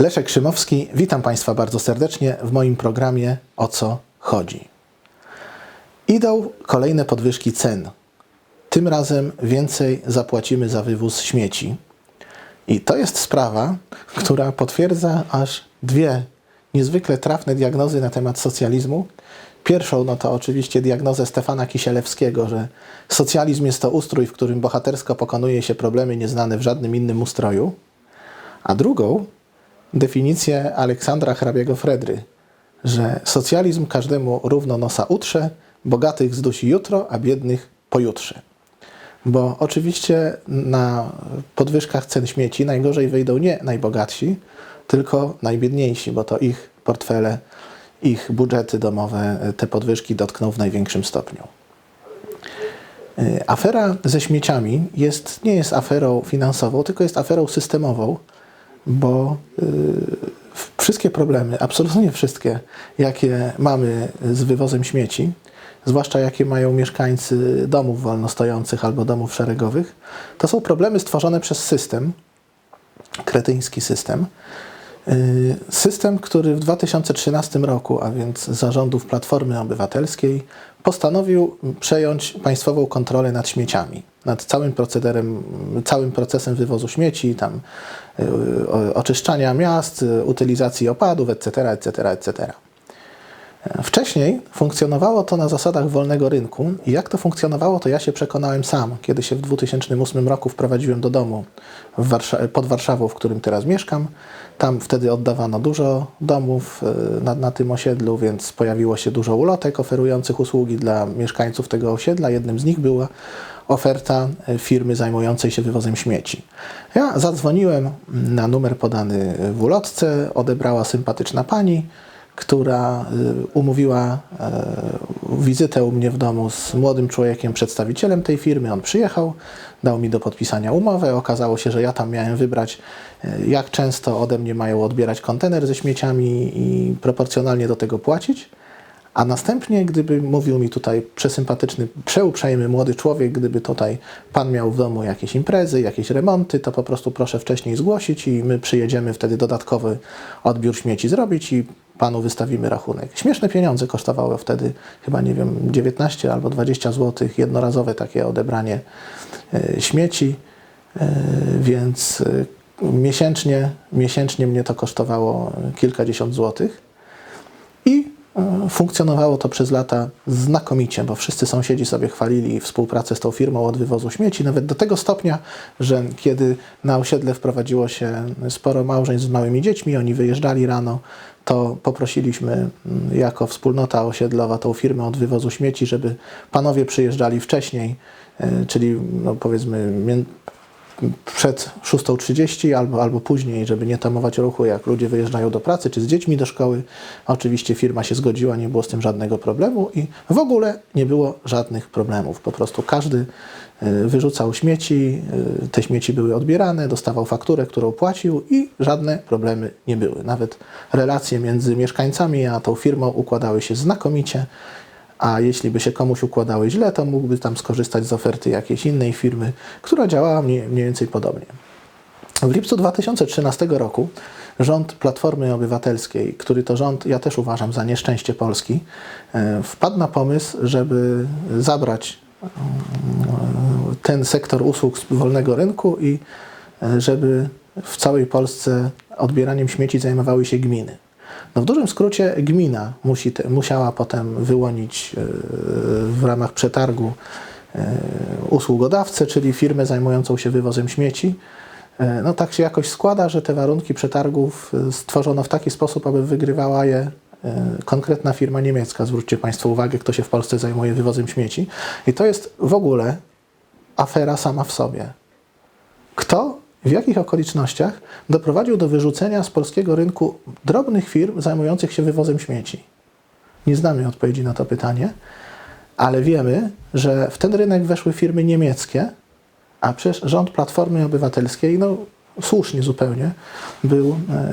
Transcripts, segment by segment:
Leszek Szymowski, witam Państwa bardzo serdecznie w moim programie O co chodzi. Idą kolejne podwyżki cen. Tym razem więcej zapłacimy za wywóz śmieci. I to jest sprawa, która potwierdza aż dwie niezwykle trafne diagnozy na temat socjalizmu. Pierwszą, no to oczywiście diagnozę Stefana Kisielewskiego, że socjalizm jest to ustrój, w którym bohatersko pokonuje się problemy nieznane w żadnym innym ustroju. A drugą, definicję Aleksandra Hrabiego Fredry, że socjalizm każdemu równo nosa utrze, bogatych zdusi jutro, a biednych pojutrze. Bo oczywiście na podwyżkach cen śmieci najgorzej wyjdą nie najbogatsi, tylko najbiedniejsi, bo to ich portfele, ich budżety domowe te podwyżki dotkną w największym stopniu. Y, Afera ze śmieciami jest, nie jest aferą finansową, tylko jest aferą systemową, bo y, wszystkie problemy, absolutnie wszystkie, jakie mamy z wywozem śmieci, zwłaszcza jakie mają mieszkańcy domów wolnostojących albo domów szeregowych, to są problemy stworzone przez system, kretyński system. Y, System, który w 2013 roku, a więc zarządów Platformy Obywatelskiej, postanowił przejąć państwową kontrolę nad śmieciami, nad całym procederem, całym procesem wywozu śmieci, tam y, oczyszczania miast, y, utylizacji opadów, etc., etc., etc. Wcześniej funkcjonowało to na zasadach wolnego rynku i jak to funkcjonowało, to ja się przekonałem sam, kiedy się w 2008 roku wprowadziłem do domu pod Warszawą, w którym teraz mieszkam. Tam wtedy oddawano dużo domów e, na, na tym osiedlu, więc pojawiło się dużo ulotek oferujących usługi dla mieszkańców tego osiedla. Jednym z nich była oferta e, firmy zajmującej się wywozem śmieci. Ja zadzwoniłem na numer podany w ulotce, odebrała sympatyczna pani, która y, umówiła e, wizytę u mnie w domu z młodym człowiekiem, przedstawicielem tej firmy. On przyjechał, dał mi do podpisania umowę. Okazało się, że ja tam miałem wybrać, e, jak często ode mnie mają odbierać kontener ze śmieciami i proporcjonalnie do tego płacić. A następnie, gdyby mówił mi tutaj przesympatyczny, przeuprzejmy młody człowiek, gdyby tutaj pan miał w domu jakieś imprezy, jakieś remonty, to po prostu proszę wcześniej zgłosić i my przyjedziemy wtedy dodatkowy odbiór śmieci zrobić i panu wystawimy rachunek. Śmieszne pieniądze kosztowało wtedy chyba, nie wiem, 19 albo 20 zł, jednorazowe takie odebranie e, śmieci, e, więc e, miesięcznie, miesięcznie mnie to kosztowało kilkadziesiąt złotych. Funkcjonowało to przez lata znakomicie, bo wszyscy sąsiedzi sobie chwalili współpracę z tą firmą od wywozu śmieci, nawet do tego stopnia, że kiedy na osiedle wprowadziło się sporo małżeństw z małymi dziećmi, oni wyjeżdżali rano, to poprosiliśmy mm, jako wspólnota osiedlowa tą firmę od wywozu śmieci, żeby panowie przyjeżdżali wcześniej, e, czyli no powiedzmy przed 6.30 albo, albo później, żeby nie tamować ruchu, jak ludzie wyjeżdżają do pracy czy z dziećmi do szkoły. Oczywiście firma się zgodziła, nie było z tym żadnego problemu i w ogóle nie było żadnych problemów. Po prostu każdy y, wyrzucał śmieci, y, te śmieci były odbierane, dostawał fakturę, którą płacił i żadne problemy nie były. Nawet relacje między mieszkańcami a tą firmą układały się znakomicie. A jeśli by się komuś układały źle, to mógłby tam skorzystać z oferty jakiejś innej firmy, która działała mniej, mniej więcej podobnie. W lipcu 2013 roku rząd Platformy Obywatelskiej, który to rząd ja też uważam za nieszczęście Polski, e, wpadł na pomysł, żeby zabrać mm, ten sektor usług z wolnego rynku i e, żeby w całej Polsce odbieraniem śmieci zajmowały się gminy. No w dużym skrócie gmina musi musiała potem wyłonić e, w ramach przetargu e, usługodawcę, czyli firmę zajmującą się wywozem śmieci. E, No tak się jakoś składa, że te warunki przetargów stworzono w taki sposób, aby wygrywała je konkretna firma niemiecka. Zwróćcie Państwo uwagę, kto się w Polsce zajmuje wywozem śmieci. I to jest w ogóle afera sama w sobie. Kto w jakich okolicznościach doprowadził do wyrzucenia z polskiego rynku drobnych firm zajmujących się wywozem śmieci? Nie znamy odpowiedzi na to pytanie, ale wiemy, że w ten rynek weszły firmy niemieckie, a przecież rząd Platformy Obywatelskiej, no słusznie zupełnie, był e,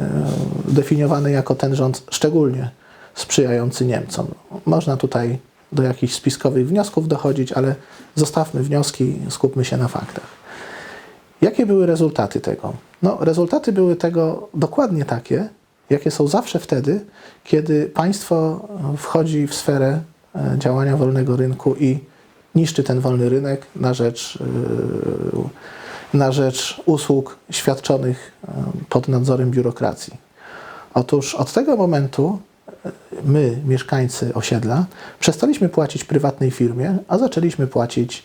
definiowany jako ten rząd szczególnie sprzyjający Niemcom. Można tutaj do jakichś spiskowych wniosków dochodzić, ale zostawmy wnioski, skupmy się na faktach. Jakie były rezultaty tego? No, rezultaty były tego dokładnie takie, jakie są zawsze wtedy, kiedy państwo wchodzi w sferę e, działania wolnego rynku i niszczy ten wolny rynek na rzecz, e, na rzecz usług świadczonych e, pod nadzorem biurokracji. Otóż od tego momentu my, mieszkańcy osiedla, przestaliśmy płacić prywatnej firmie, a zaczęliśmy płacić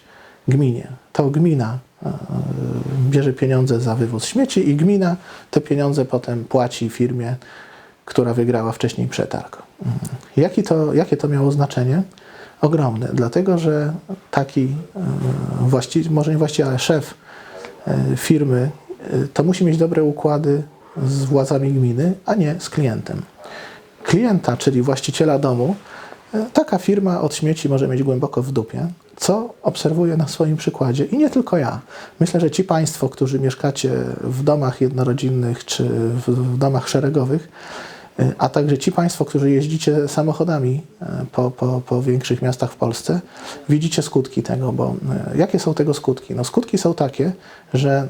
gminie. To gmina bierze pieniądze za wywóz śmieci i gmina te pieniądze potem płaci firmie, która wygrała wcześniej przetarg. Mhm. Jaki to, jakie to miało znaczenie? Ogromne, dlatego że taki e, właściciel, może nie właściciel, ale szef e, firmy, e, to musi mieć dobre układy z władzami gminy, a nie z klientem. Klienta, czyli właściciela domu, taka firma od śmieci może mieć głęboko w dupie, co obserwuję na swoim przykładzie i nie tylko ja. Myślę, że ci Państwo, którzy mieszkacie w domach jednorodzinnych czy w, w domach szeregowych, a także ci Państwo, którzy jeździcie samochodami y, po, po, po większych miastach w Polsce, widzicie skutki tego, bo y, jakie są tego skutki? No skutki są takie, że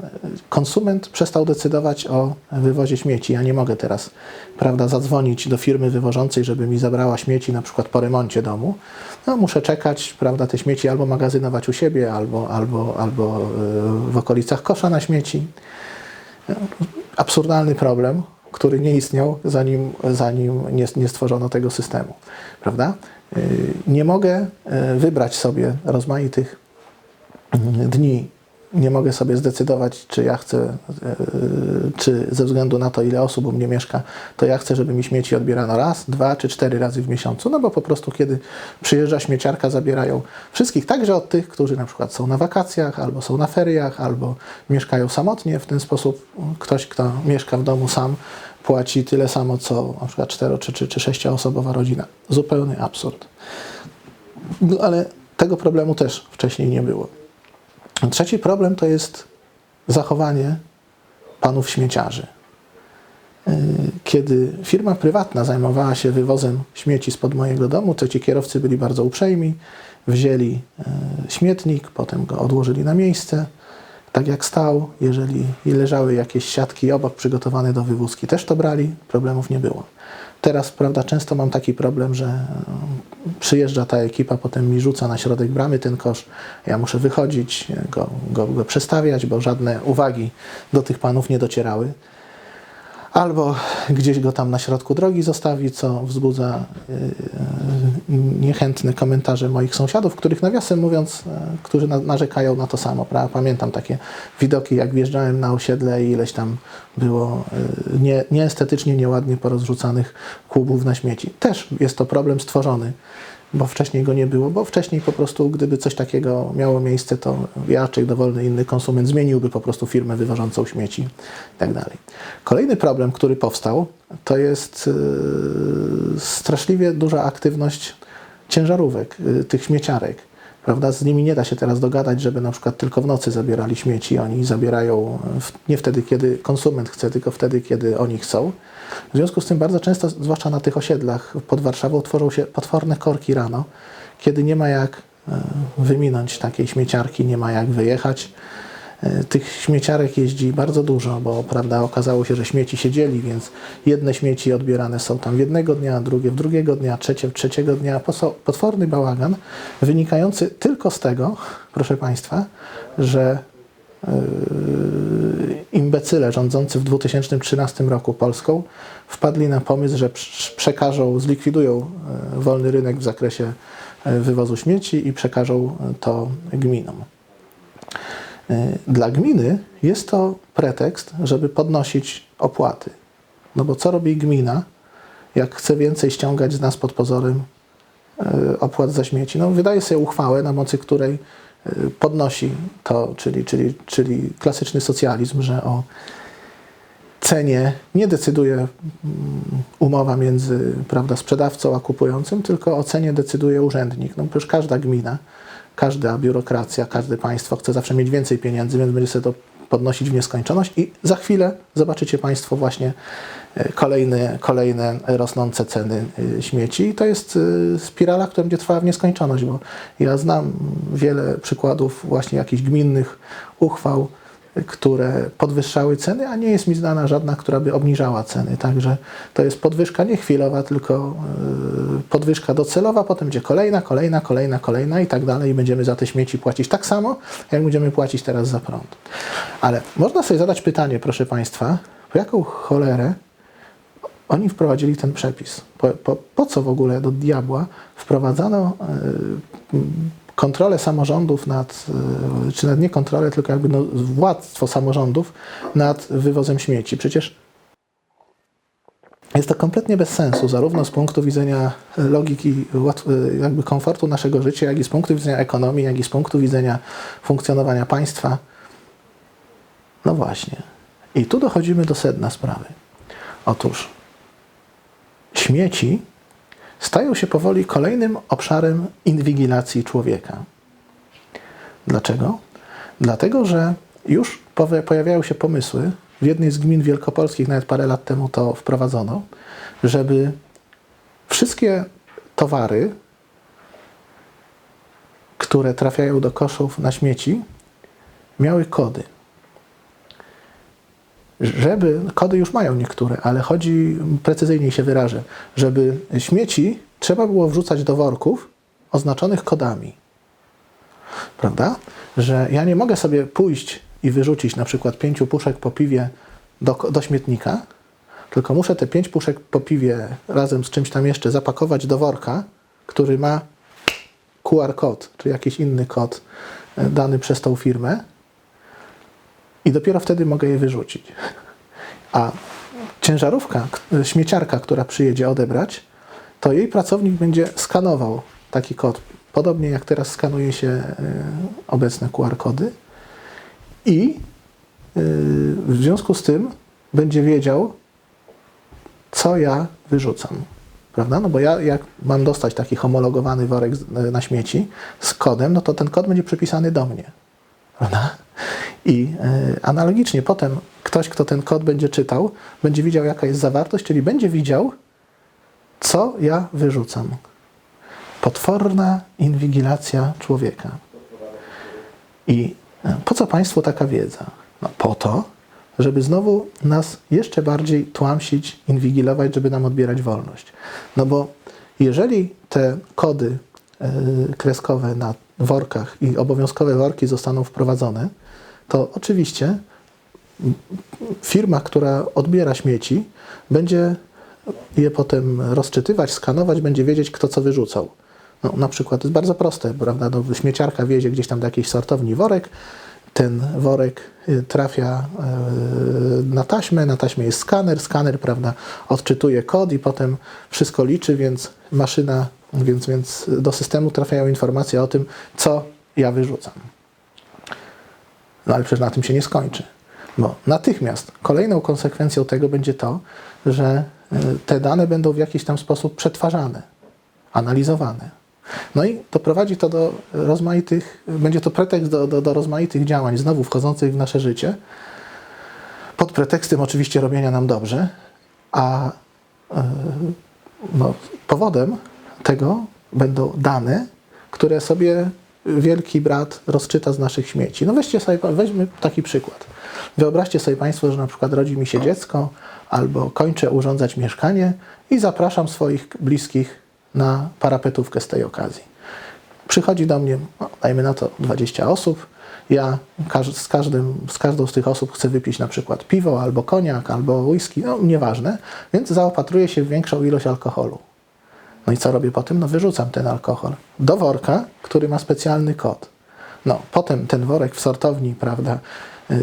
konsument przestał decydować o wywozie śmieci. Ja nie mogę teraz, prawda, zadzwonić do firmy wywożącej, żeby mi zabrała śmieci na przykład po remoncie domu. No, muszę czekać, prawda, te śmieci albo magazynować u siebie, albo, albo, albo y, w okolicach kosza na śmieci. Absurdalny problem, który nie istniał, zanim, zanim nie, nie stworzono tego systemu, prawda? Y, Nie mogę y, wybrać sobie rozmaitych mm, dni. Nie mogę sobie zdecydować, czy ja chcę, y, czy ze względu na to, ile osób u mnie mieszka, to ja chcę, żeby mi śmieci odbierano raz, dwa czy cztery razy w miesiącu. No bo po prostu, kiedy przyjeżdża śmieciarka, zabierają wszystkich, także od tych, którzy na przykład są na wakacjach, albo są na feriach, albo mieszkają samotnie. W ten sposób ktoś, kto mieszka w domu sam, płaci tyle samo, co na przykład cztero czy, czy, czy sześcioosobowa rodzina. Zupełny absurd. No, ale tego problemu też wcześniej nie było. Trzeci problem to jest zachowanie panów śmieciarzy. Yy, Kiedy firma prywatna zajmowała się wywozem śmieci spod mojego domu, to ci kierowcy byli bardzo uprzejmi, wzięli yy, śmietnik, potem go odłożyli na miejsce, tak jak stał. Jeżeli leżały jakieś siatki obok przygotowane do wywózki, też to brali, problemów nie było. Teraz, prawda, często mam taki problem, że yy, przyjeżdża ta ekipa, potem mi rzuca na środek bramy ten kosz, ja muszę wychodzić, go, go, go przestawiać, bo żadne uwagi do tych panów nie docierały albo gdzieś go tam na środku drogi zostawi, co wzbudza y, niechętne komentarze moich sąsiadów, których nawiasem mówiąc, y, którzy na- narzekają na to samo. Prawda? Pamiętam takie widoki, jak wjeżdżałem na osiedle i ileś tam było y, nie, nieestetycznie, nieładnie porozrzucanych klubów na śmieci. Też jest to problem stworzony bo wcześniej go nie było, bo wcześniej po prostu, gdyby coś takiego miało miejsce, to ja czy dowolny inny konsument zmieniłby po prostu firmę wywożącą śmieci i tak dalej. Kolejny problem, który powstał, to jest yy, straszliwie duża aktywność ciężarówek, yy, tych śmieciarek. Prawda? Z nimi nie da się teraz dogadać, żeby na przykład tylko w nocy zabierali śmieci. Oni zabierają w, nie wtedy, kiedy konsument chce, tylko wtedy, kiedy oni chcą. W związku z tym bardzo często, zwłaszcza na tych osiedlach pod Warszawą, tworzą się potworne korki rano, kiedy nie ma jak e, wyminąć takiej śmieciarki, nie ma jak wyjechać. E, Tych śmieciarek jeździ bardzo dużo, bo prawda, okazało się, że śmieci się dzieli, więc jedne śmieci odbierane są tam w jednego dnia, drugie w drugiego dnia, trzecie w trzeciego dnia. Potworny bałagan wynikający tylko z tego, proszę Państwa, że yy, imbecyle rządzący w 2013 roku Polską wpadli na pomysł, że prz- przekażą, zlikwidują e, wolny rynek w zakresie e, wywozu śmieci i przekażą to gminom. E, Dla gminy jest to pretekst, żeby podnosić opłaty. No bo co robi gmina, jak chce więcej ściągać z nas pod pozorem e, opłat za śmieci? No, wydaje sobie uchwałę, na mocy której e, podnosi to, czyli, czyli, czyli klasyczny socjalizm, że o cenie nie decyduje mm, umowa między prawda, sprzedawcą a kupującym, tylko o cenie decyduje urzędnik. No przecież każda gmina, każda biurokracja, każde państwo chce zawsze mieć więcej pieniędzy, więc będzie sobie to podnosić w nieskończoność i za chwilę zobaczycie Państwo właśnie e, kolejne, kolejne rosnące ceny e, śmieci. I to jest e, spirala, która będzie trwała w nieskończoność, bo ja znam wiele przykładów właśnie jakichś gminnych uchwał, które podwyższały ceny, a nie jest mi znana żadna, która by obniżała ceny. Także to jest podwyżka nie chwilowa, tylko yy, podwyżka docelowa, potem będzie kolejna, kolejna, kolejna, kolejna i tak dalej. I będziemy za te śmieci płacić tak samo, jak będziemy płacić teraz za prąd. Ale można sobie zadać pytanie, proszę Państwa, po jaką cholerę oni wprowadzili ten przepis? Po, po, po co w ogóle do diabła wprowadzano yy, kontrolę samorządów nad, yy, czy nad nie kontrolę, tylko jakby no, władztwo samorządów nad wywozem śmieci? Przecież jest to kompletnie bez sensu, zarówno z punktu widzenia logiki, yy, jakby komfortu naszego życia, jak i z punktu widzenia ekonomii, jak i z punktu widzenia funkcjonowania państwa. No właśnie. I tu dochodzimy do sedna sprawy. Otóż śmieci stają się powoli kolejnym obszarem inwigilacji człowieka. Dlaczego? Dlatego, że już pojawiają się pomysły, w jednej z gmin wielkopolskich nawet parę lat temu to wprowadzono, żeby wszystkie towary, które trafiają do koszów na śmieci, miały kody żeby, kody już mają niektóre, ale chodzi, precyzyjniej się wyrażę, żeby śmieci trzeba było wrzucać do worków oznaczonych kodami. Prawda? Że ja nie mogę sobie pójść i wyrzucić na przykład pięciu puszek po piwie do, do śmietnika, tylko muszę te pięć puszek po piwie razem z czymś tam jeszcze zapakować do worka, który ma QR kod, czy jakiś inny kod e, dany przez tą firmę i dopiero wtedy mogę je wyrzucić. A ciężarówka, śmieciarka, która przyjedzie odebrać, to jej pracownik będzie skanował taki kod, podobnie jak teraz skanuje się y, obecne QR-kody i y, w związku z tym będzie wiedział, co ja wyrzucam. Prawda? No bo ja jak mam dostać taki homologowany worek z- na śmieci z kodem, no to ten kod będzie przypisany do mnie. Prawda? I e, analogicznie potem ktoś, kto ten kod będzie czytał, będzie widział, jaka jest zawartość, czyli będzie widział, co ja wyrzucam. Potworna inwigilacja człowieka. I e, po co Państwu taka wiedza? No po to, żeby znowu nas jeszcze bardziej tłamsić, inwigilować, żeby nam odbierać wolność. No bo jeżeli te kody e, kreskowe na workach i obowiązkowe worki zostaną wprowadzone, to oczywiście firma, która odbiera śmieci, będzie je potem rozczytywać, skanować, będzie wiedzieć, kto co wyrzucał. No, na przykład to jest bardzo proste, prawda? No, śmieciarka wiezie gdzieś tam do jakiejś sortowni worek, ten worek y, trafia y, na taśmę, na taśmie jest skaner, skaner, prawda, odczytuje kod i potem wszystko liczy, więc maszyna, więc, więc do systemu trafiają informacje o tym, co ja wyrzucam. No ale przecież na tym się nie skończy. Bo natychmiast kolejną konsekwencją tego będzie to, że y, te dane będą w jakiś tam sposób przetwarzane, analizowane. No i doprowadzi to do rozmaitych, będzie to pretekst do, do, do rozmaitych działań, znowu wchodzących w nasze życie, pod pretekstem oczywiście robienia nam dobrze, a y, no, powodem tego będą dane, które sobie wielki brat rozczyta z naszych śmieci. No weźcie sobie, weźmy taki przykład. Wyobraźcie sobie Państwo, że na przykład rodzi mi się dziecko, albo kończę urządzać mieszkanie i zapraszam swoich bliskich na parapetówkę z tej okazji. Przychodzi do mnie, no, dajmy na to 20 osób. Ja z, każdym, z każdą z tych osób chcę wypić na przykład piwo, albo koniak, albo whisky, no nieważne, więc zaopatruję się w większą ilość alkoholu. No i co robię potem? No wyrzucam ten alkohol do worka, który ma specjalny kod. No, potem ten worek w sortowni, prawda, yy,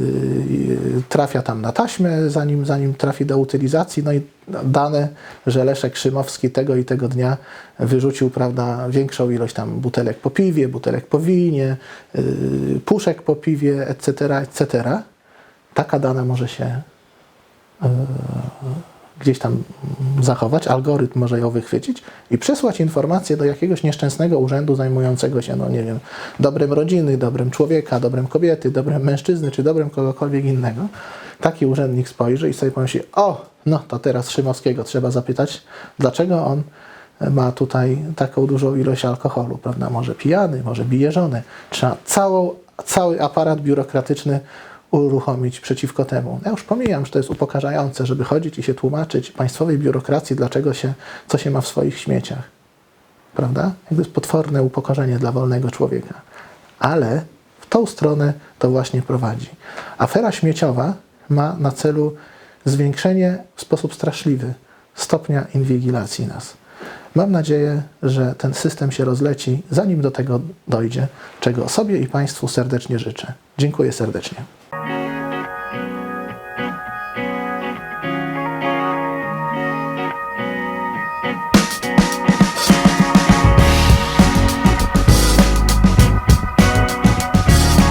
trafia tam na taśmę, zanim, zanim trafi do utylizacji, no i dane, że Leszek Szymowski tego i tego dnia wyrzucił, prawda, większą ilość tam butelek po piwie, butelek po winie, yy, puszek po piwie, etc., etc. Taka dana może się gdzieś tam zachować, algorytm może ją wychwycić i przesłać informację do jakiegoś nieszczęsnego urzędu zajmującego się, no nie wiem, dobrem rodziny, dobrem człowieka, dobrem kobiety, dobrem mężczyzny, czy dobrem kogokolwiek innego. Taki urzędnik spojrzy i sobie pomyśli, o, no to teraz Szymowskiego trzeba zapytać, dlaczego on ma tutaj taką dużą ilość alkoholu, prawda? Może pijany, może bije żonę. Trzeba całą, cały aparat biurokratyczny uruchomić przeciwko temu. Ja już pomijam, że to jest upokarzające, żeby chodzić i się tłumaczyć państwowej biurokracji, dlaczego się, co się ma w swoich śmieciach. Prawda? Jakby jest potworne upokorzenie dla wolnego człowieka. Ale w tą stronę to właśnie prowadzi. Afera śmieciowa ma na celu zwiększenie w sposób straszliwy stopnia inwigilacji nas. Mam nadzieję, że ten system się rozleci, zanim do tego dojdzie, czego sobie i Państwu serdecznie życzę. Dziękuję serdecznie.